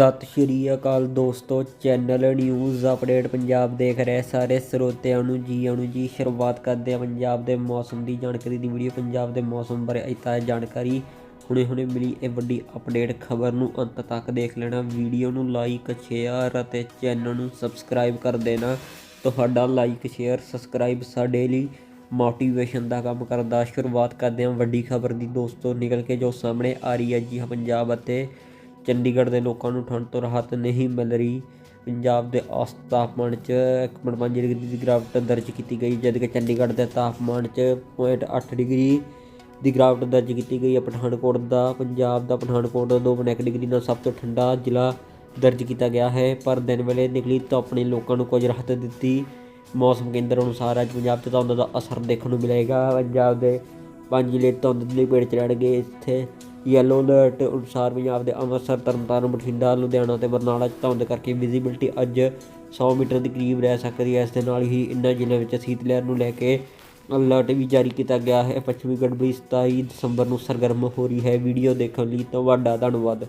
ਸਤਿ ਸ਼੍ਰੀ ਅਕਾਲ ਦੋਸਤੋ, channel news update Punjab ਦੇਖ ਰਹੇ ਸਾਰੇ ਸਰੋਤਿਆਂ ਨੂੰ ਜੀ ਆਣੂ ਜੀ। ਸ਼ੁਰੂਆਤ ਕਰਦੇ ਹਾਂ ਪੰਜਾਬ ਦੇ ਮੌਸਮ ਦੀ ਜਾਣਕਾਰੀ ਦੀ ਵੀਡੀਓ। ਪੰਜਾਬ ਦੇ ਮੌਸਮ ਬਾਰੇ ਇਤਾ ਜਾਣਕਾਰੀ ਹੁਣੇ ਹੁਣੇ ਮਿਲੀ। ਇਹ ਵੱਡੀ ਅਪਡੇਟ ਖਬਰ ਨੂੰ ਅੰਤ ਤੱਕ ਦੇਖ ਲੈਣਾ। ਵੀਡੀਓ ਨੂੰ ਲਾਈਕ, ਸ਼ੇਅਰ ਅਤੇ ਚੈਨਲ ਨੂੰ ਸਬਸਕ੍ਰਾਈਬ ਕਰ ਦੇਣਾ। ਤੁਹਾਡਾ ਲਾਈਕ, ਸ਼ੇਅਰ, ਸਬਸਕ੍ਰਾਈਬ ਸਾਡੇ ਲਈ ਮੋਟੀਵੇਸ਼ਨ ਦਾ ਕੰਮ ਕਰਦਾ। ਸ਼ੁਰੂਆਤ ਕਰਦੇ ਹਾਂ ਵੱਡੀ ਖਬਰ ਦੀ। ਦੋਸਤੋ, ਨਿਕਲ ਕੇ ਜੋ ਸਾਹਮਣੇ ਆ ਰਹੀ ਹੈ ਜੀ ਹਾਂ ਪੰਜਾਬ ਅਤੇ ਚੰਡੀਗੜ੍ਹ ਦੇ ਲੋਕਾਂ ਨੂੰ ਠੰਡ ਤੋਂ ਰਾਹਤ ਨਹੀਂ ਮਿਲ ਰਹੀ। ਪੰਜਾਬ ਦੇ ਔਸਤ ਤਾਪਮਾਨ 'ਚ 1.5 ਡਿਗਰੀ ਦੀ ਗਿਰਾਵਟ ਦਰਜ ਕੀਤੀ ਗਈ, ਜਦਕਿ ਚੰਡੀਗੜ੍ਹ ਦੇ ਤਾਪਮਾਨ 'ਚ 0.8 ਡਿਗਰੀ ਦੀ ਗਿਰਾਵਟ ਦਰਜ ਕੀਤੀ ਗਈ। ਹੈ ਪਠਾਨਕੋਟ ਦਾ, ਪੰਜਾਬ ਦਾ ਪਠਾਨਕੋਟ 2.1 ਡਿਗਰੀ ਨਾਲ ਸਭ ਤੋਂ ਠੰਡਾ ਜ਼ਿਲ੍ਹਾ ਦਰਜ ਕੀਤਾ ਗਿਆ ਹੈ। ਪਰ ਦਿਨ ਵੇਲੇ ਨਿਕਲੀ ਧੁੱਪ ਨੇ ਲੋਕਾਂ ਨੂੰ ਕੁਝ ਰਾਹਤ ਦਿੱਤੀ। ਮੌਸਮ ਕੇਂਦਰ ਅਨੁਸਾਰ ਅੱਜ ਪੰਜਾਬ 'ਚ ਧੁੰਦ ਦਾ ਅਸਰ ਦੇਖਣ ਨੂੰ ਮਿਲੇਗਾ। ਪੰਜਾਬ ਦੇ ਪੰਜ ਜ਼ਿਲ੍ਹੇ ਧੁੰਦ ਦੀ ਲਪੇਟ 'ਚ ਰਹਿਣਗੇ। ਇੱਥੇ ਯੈਲੋ ਅਲਰਟ ਅਨੁਸਾਰ ਪੰਜਾਬ ਦੇ ਅੰਮ੍ਰਿਤਸਰ, ਤਰਨਤਾਰਨ, ਬਠਿੰਡਾ, ਲੁਧਿਆਣਾ ਤੇ ਬਰਨਾਲਾ 'ਚ ਧੁੰਦ ਕਰਕੇ ਵਿਜ਼ਿਬਿਲਟੀ ਅੱਜ 100 ਮੀਟਰ ਦੇ ਕਰੀਬ ਰਹਿ ਸਕਦੀ ਹੈ। ਇਸ ਦੇ ਨਾਲ ਹੀ ਇਨ੍ਹਾਂ ਜ਼ਿਲ੍ਹਿਆਂ ਵਿੱਚ ਸੀਤ ਲਹਿਰ ਨੂੰ ਲੈ ਕੇ ਅਲਰਟ ਵੀ ਜਾਰੀ ਕੀਤਾ ਗਿਆ ਹੈ। ਪੱਛਮੀ ਗੜਬੜੀ 27 ਦਸੰਬਰ ਨੂੰ ਸਰਗਰਮ ਹੋ ਰਹੀ ਹੈ। ਵੀਡੀਓ ਦੇਖਣ ਲਈ ਤੁਹਾਡਾ ਧੰਨਵਾਦ।